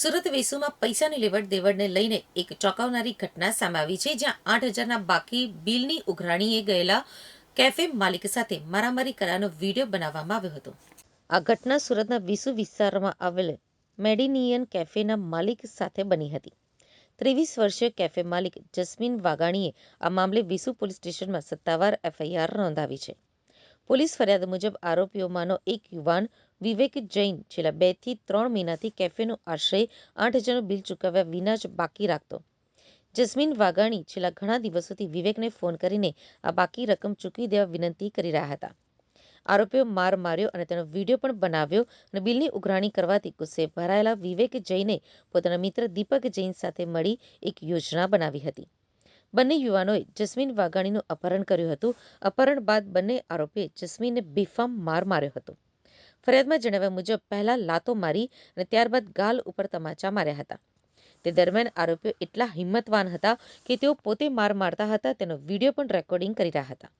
સુરત વેસુમાં પૈસાની લેવડ દેવડને લઈને એક ચોંકાવનારી ઘટના સામે આવી છે, જ્યાં આઠ હજારના બાકી બિલની ઉઘરાણીએ ગયેલા કેફે માલિક સાથે મારામારી કરવાનો વીડિયો બનાવવામાં આવ્યો હતો. આ ઘટના સુરતના વિસુ વિસ્તારમાં આવેલ મેડિનિયન કેફેના માલિક સાથે બની હતી. ત્રેવીસ વર્ષીય કેફે માલિક જસ્મીન વાઘાણીએ આ મામલે વિસુ પોલીસ સ્ટેશનમાં સત્તાવાર એફઆઈઆર નોંધાવી છે. પોલીસ ફરિયાદ મુજબ આરોપીઓમાંનો એક યુવાન વિવેક જૈન છેલ્લા બેથી ત્રણ મહિનાથી કેફેનો આશરે આઠ હજારનું બિલ ચૂકવ્યા વિના જ બાકી રાખતો. જસ્મીન વાઘાણી છેલ્લા ઘણા દિવસોથી વિવેકને ફોન કરીને આ બાકી રકમ ચૂકવી દેવા વિનંતી કરી રહ્યા હતા. આરોપીઓ માર માર્યો અને તેનો વીડિયો પણ બનાવ્યો અને બિલની ઉઘરાણી કરવાથી ગુસ્સે ભરાયેલા વિવેક જૈને પોતાના મિત્ર દીપક જૈન સાથે મળી એક યોજના બનાવી હતી. બંને યુવાનોએ જસ્મીન વાઘાણીનું અપહરણ કર્યું હતું. અપહરણ બાદ બંને આરોપીએ જસ્મીનને બેફામ માર માર્યો હતો. ફરિયાદમાં જણાવ્યા મુજબ, પહેલા લાતો મારી અને ત્યારબાદ ગાલ ઉપર તમાચા માર્યા હતા. તે દરમિયાન આરોપીઓ એટલા હિંમતવાન હતા કે તેઓ પોતે માર મારતા હતા, તેનો વીડિયો પણ રેકોર્ડિંગ કરી રહ્યા હતા.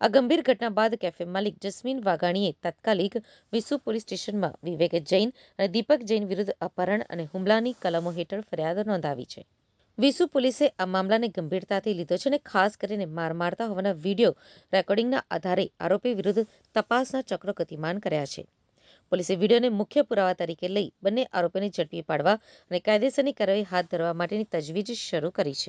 આ ગંભીર ઘટના બાદ કેફે માલિક જસ્મીન વાઘાણીએ તાત્કાલિક વિસુ પોલીસ સ્ટેશનમાં વિવેક જૈન અને દીપક જૈન વિરુદ્ધ અપહરણ અને હુમલાની કલમો હેઠળ ફરિયાદ નોંધાવી છે. વિસુ પોલીસે આ મામલાને ગંભીરતાથી લીધો છે અને ખાસ કરીને માર મારતા હોવાના વીડિયો રેકોર્ડિંગના આધારે આરોપી વિરુદ્ધ તપાસના ચક્રો ગતિમાન કર્યા છે. પોલીસે વિડીયોને મુખ્ય પુરાવા તરીકે લઈ બંને આરોપીને ઝડપી પાડવા અને કાયદેસરની કાર્યવાહી હાથ ધરવા માટેની તજવીજ શરૂ કરી છે.